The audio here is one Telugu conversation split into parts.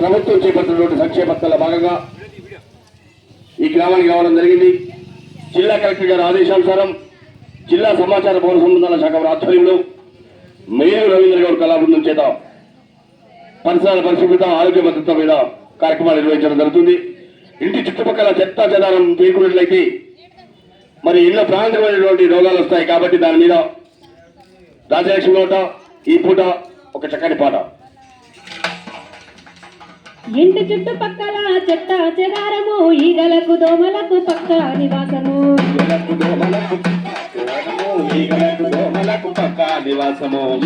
ప్రభుత్వం చేపట్టినటువంటి సంక్షేమ భాగంగా ఈ గ్రామానికి రావడం జరిగింది. జిల్లా కలెక్టర్ గారి ఆదేశానుసారం జిల్లా సమాచార పౌర సంబంధాల శాఖ ఆధ్వర్యంలో మేయర్ రవీంద్ర గౌడ్ కళాబృందం చేత పరిసరాల పరిశుభ్రత ఆరోగ్య భద్రత మీద కార్యక్రమాలు నిర్వహించడం జరుగుతుంది. ఇంటి చుట్టుపక్కల చెత్త చెదారం తీరుకున్నట్లయితే మరి ఇళ్ళ ప్రాంతమైనటువంటి రోగాలు వస్తాయి కాబట్టి దాని మీద రాజలక్ష్మి నోట ఈ పూట ఒక చక్కని పాట. ఇంటి చుట్టుపక్కల చెత్త చెదారము ఈగలకు దోమలకు పక్క నివాసము.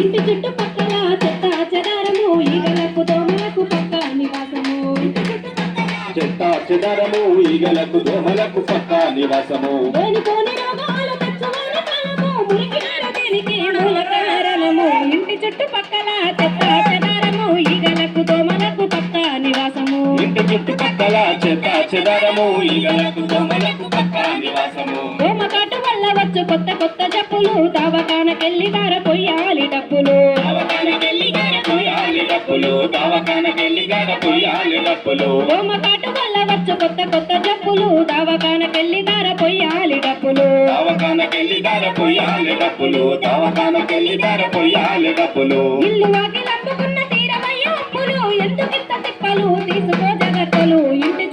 ఇంటి చుట్టుపక్కల చెత్త చెదారము ఈగలకు దోమలకు పక్క నివాసము. ఇంటి చుట్టుపక్కల చెత్త చెదారము ఈగలకు దోమలకు పక్క నివాసము. లేనిపోని రోగాలు చుట్టుపక్కల చెత్త చెదారము ఈగలకు దోమలకు పక్క నివాసము. దోమకాటు వల్ల వచ్చు కొత్త కొత్త జబ్బులు దవాఖానకెళ్ళి దార పొయ్యాలి డబ్బులు. గార పోయాలి డబ్బులు దవాఖానకెళ్ళి గార పోయాలి డబ్బులు. దోమకాటు వల్ల వచ్చు కొత్త కొత్త జబ్బులు దవాఖానకెళ్ళి దార పొయ్యాలి డబ్బులు. దవాఖానకెళ్ళి గార పోయాలి డబ్బులు దవాఖానకెళ్ళి గార పోయాలి డబ్బులు. ఇల్లు వాకిలందుకున్న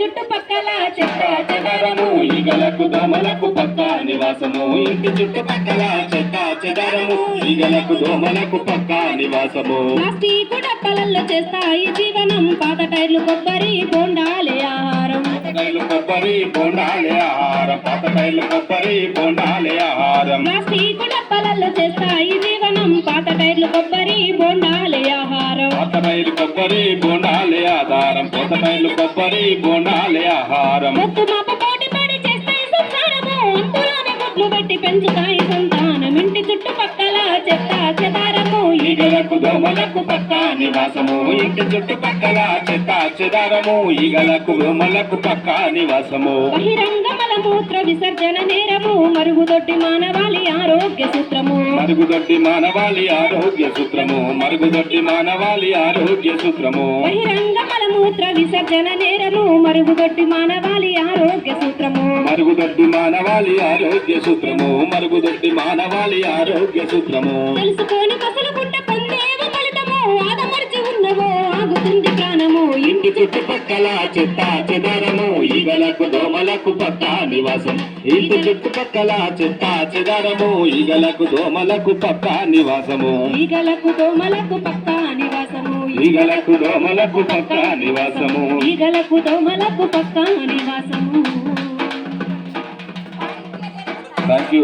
చుట్టుపక్కల చెత్త చెదారము. ఈగలకు దోమలకు పక్క నివాసము. ఇంటి చుట్టుపక్కల చెత్త చెదారము. ఈగలకు దోమలకు పక్క నివాసము. ప్లాస్టిక్ డబ్బలలో చేస్తాయి జీవనం. పాత టైర్లు కొబ్బరి బోండాలే ఆహారం. టైర్లు కొబ్బరి బోండాలే ఆహారం. పాత టైర్లు కొబ్బరి బోండాలే ఆహారం. ప్లాస్టిక్ డబ్బలలో చేస్తాయి జీవనం. పాత టైర్లు కొబ్బరి బోండాలే ఆహారం. పాత టైర్లు కొబ్బరి బోండాలే టైర్లు కొబ్బరి బోండాలే ఆహారం. పెంచుతాయి సంతానం. ఇంటి చుట్టుపక్కల చెత్త చెదారము. ఈగలకు దోమలకు పక్క నివాసము. ఇంటి చుట్టుపక్కల చెత్త చెదారము. ఈగలకు దోమలకు పక్క నివాసము. బహిరంగ మలమూత్ర విసర్జన నేరము మరుగుదొడ్డి మానవాళి ఆరోగ్య సూత్రము. మరుగుదొడ్డి మానవాళి ఆరోగ్య సూత్రము మరుగుదొడ్డి మానవాళి ఆరోగ్య సూత్రము. బహిరంగ మలమూత్ర విసర్జన నేరము మరుగుదొడ్డి మానవాళి ఆరోగ్య సూత్రము. మరుగుదొడ్డి మానవాళి ఆరోగ్య సూత్రము మరుగుదొడ్డి మానవాళి ఆరోగ్య సూత్రము. తెలుసుకొని కసలుకుంటే ఇంటి చుట్టుపక్కల చెత్త చెదారము ఈగలకు దోమలకు పక్క నివాసం. ఇంటి చుట్టుపక్కల చెత్త చెదారము ఈగలకు దోమలకు పక్క నివాసము. ఈగలకు దోమలకు పక్క నివాసము. ఈగలకు దోమలకు పక్క నివాసము. ఈగలకు దోమలకు పక్క నివాసము. Thank you